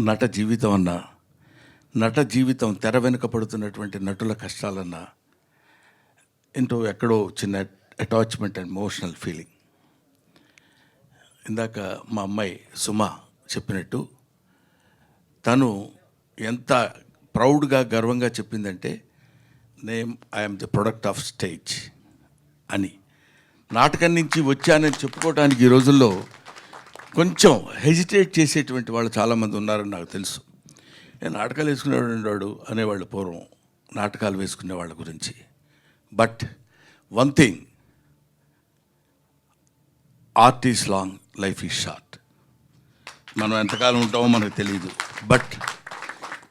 నట జీవితం అన్నా నట జీవితం తెర వెనుక పడుతున్నటువంటి నటుల కష్టాలన్నా ఏంటో ఎక్కడో చిన్న అటాచ్మెంట్ అండ్ ఎమోషనల్ ఫీలింగ్ ఇందాక మా అమ్మాయి సుమ చెప్పినట్టు తను ఎంత ప్రౌడ్గా గర్వంగా చెప్పిందంటే name I'm the product of stage అని. నాటకం నుంచి వచ్చానని చెప్పుకోవడానికి ఈ రోజుల్లో కొంచెం హెజిటేట్ చేసేటువంటి వాళ్ళు చాలామంది ఉన్నారని నాకు తెలుసు. నేను నాటకాలు వేసుకునేవాడు అనేవాళ్ళు పూర్వం నాటకాలు వేసుకునే వాళ్ళ గురించి. But one thing art is long life is short మనం ఎంతకాలం ఉంటామో మనకు తెలియదు బట్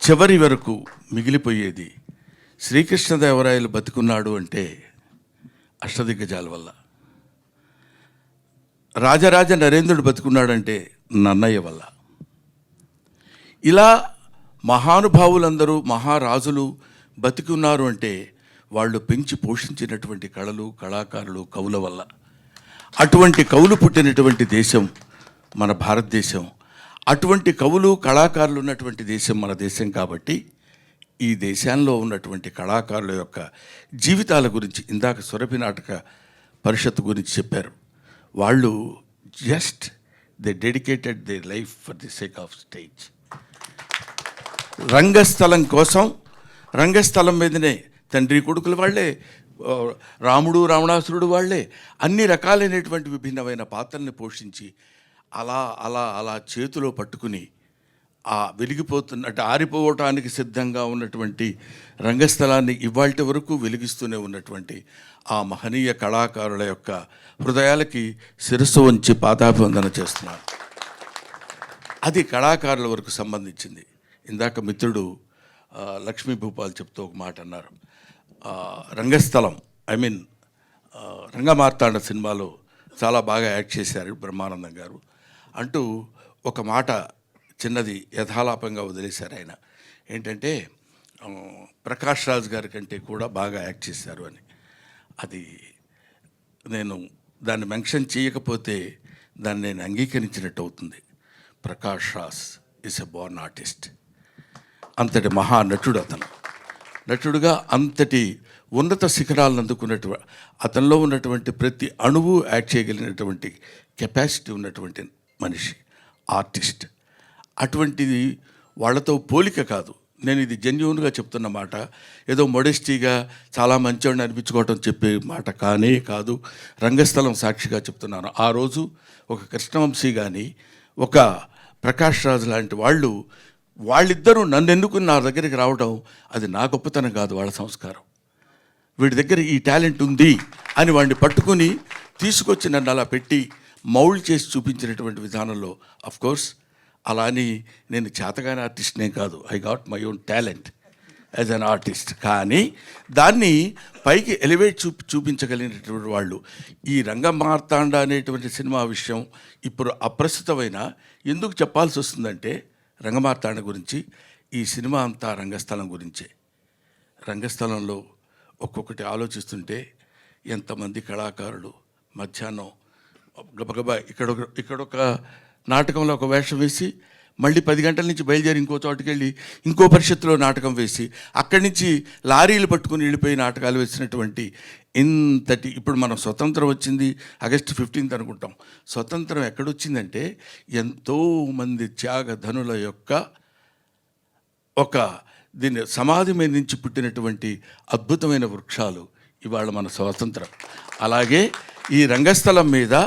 చివరి వరకు మిగిలిపోయేది శ్రీకృష్ణదేవరాయలు బతికున్నాడు అంటే అష్టదిగ్గజాల వల్ల. రాజరాజ నరేంద్రుడు బతుకున్నాడంటే నన్నయ్య వల్ల. ఇలా మహానుభావులందరూ మహారాజులు బతికున్నారు అంటే వాళ్ళు పెంచి పోషించినటువంటి కళలు కళాకారులు కవుల వల్ల. అటువంటి కవులు పుట్టినటువంటి దేశం మన భారతదేశం. అటువంటి కవులు కళాకారులు ఉన్నటువంటి దేశం మన దేశం కాబట్టి ఈ దేశంలో ఉన్నటువంటి కళాకారుల యొక్క జీవితాల గురించి ఇందాక సురభి నాటక పరిషత్ గురించి చెప్పారు. వాళ్ళు just they dedicated they life for the sake of stage రంగస్థలం కోసం రంగస్థలం మీదనే తండ్రి కొడుకులు వాళ్ళే రాముడు రావణాసురుడు వాళ్ళే అన్ని రకాలైనటువంటి విభిన్నమైన పాత్రల్ని పోషించి అలా అలా అలా చేతిలో పట్టుకుని ఆ వెలిగిపోతున్నట్టు ఆరిపోవటానికి సిద్ధంగా ఉన్నటువంటి రంగస్థలాన్ని ఇవాళ వరకు వెలిగిస్తూనే ఉన్నటువంటి ఆ మహనీయ కళాకారుల యొక్క హృదయాలకి శిరస్సు వంచి పాదాభివందన చేస్తున్నారు అది కళాకారుల వరకు సంబంధించింది. ఇందాక మిత్రుడు లక్ష్మీ భూపాల్ చెప్తూ ఒక మాట అన్నారు. రంగస్థలం ఐ మీన్ రంగమార్తాండ సినిమాలో చాలా బాగా యాక్ట్ చేశారు బ్రహ్మానందం గారు. అంటూ ఒక మాట చిన్నది యథాలాపంగా వదిలేశారు ఆయన. ఏంటంటే ప్రకాష్ రాజ్ గారి కంటే కూడా బాగా యాక్ట్ చేశారు అని. అది నేను దాన్ని మెన్షన్ చేయకపోతే దాన్ని నేను అంగీకరించినట్టు అవుతుంది. Prakash Raj is a born artist అంతటి మహా నటుడు అతను. నటుడుగా అంతటి ఉన్నత శిఖరాలను అందుకున్నటువంటి అతనిలో ఉన్నటువంటి ప్రతి అణువు యాక్ట్ చేయగలిగినటువంటి కెపాసిటీ ఉన్నటువంటి మనిషి ఆర్టిస్ట్ అటువంటిది వాళ్ళతో పోలిక కాదు. నేను ఇది జెన్యున్గా చెప్తున్న మాట. ఏదో మొడెస్టీగా చాలా మంచివాడిని అనిపించుకోవటం చెప్పే మాట కానే కాదు. రంగస్థలం సాక్షిగా చెప్తున్నాను. ఆ రోజు ఒక కృష్ణవంశీ కానీ ఒక ప్రకాష్ రాజు లాంటి వాళ్ళు వాళ్ళిద్దరూ నన్ను ఎన్నుకుని నా దగ్గరికి రావడం అది నా గొప్పతనం కాదు వాళ్ళ సంస్కారం. వీడి దగ్గర ఈ టాలెంట్ ఉంది అని వాడిని పట్టుకుని తీసుకొచ్చి నన్ను అలా పెట్టి మౌల్డ్ చేసి చూపించినటువంటి విధానంలో అఫ్కోర్స్ అలా అని నేను చేతగానే ఆర్టిస్ట్నే కాదు. I got my own talent as an artist కానీ దాన్ని పైకి ఎలివేట్ చూ చూపించగలిగినటువంటి వాళ్ళు. ఈ రంగమార్తాండ అనేటువంటి సినిమా విషయం ఇప్పుడు అప్రస్తుతమైన ఎందుకు చెప్పాల్సి వస్తుందంటే రంగమార్తాండ గురించి ఈ సినిమా అంతా రంగస్థలం గురించే. రంగస్థలంలో ఒక్కొక్కటి ఆలోచిస్తుంటే ఎంతమంది కళాకారులు మధ్యాహ్నం గబగబా ఇక్కడ ఇక్కడొక ఇక్కడ ఒక నాటకంలో ఒక వేషం వేసి మళ్ళీ పది గంటల నుంచి బయలుదేరి ఇంకో చోటుకి వెళ్ళి ఇంకో పరిషత్తులో నాటకం వేసి అక్కడి నుంచి లారీలు పట్టుకుని వెళ్ళిపోయి నాటకాలు వేసినటువంటి ఇంతటి ఇప్పుడు మనం స్వతంత్రం వచ్చింది ఆగస్టు ఫిఫ్టీన్త్ అనుకుంటాం. స్వతంత్రం ఎక్కడొచ్చిందంటే ఎంతోమంది త్యాగధనుల యొక్క ఒక దీని సమాధి మీద నుంచి పుట్టినటువంటి అద్భుతమైన వృక్షాలు ఇవాళ మన స్వాతంత్రం. అలాగే ఈ రంగస్థలం మీద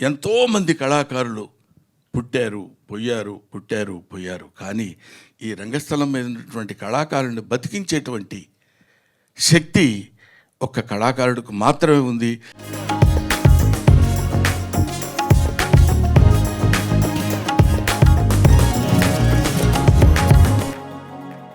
ఎంతోమంది కళాకారులు పుట్టారు పోయారు పుట్టారు పోయారు. కానీ ఈ రంగస్థలం మీద ఉన్నటువంటి కళాకారుని బతికించేటువంటి శక్తి ఒక్క కళాకారుడికి మాత్రమే ఉంది.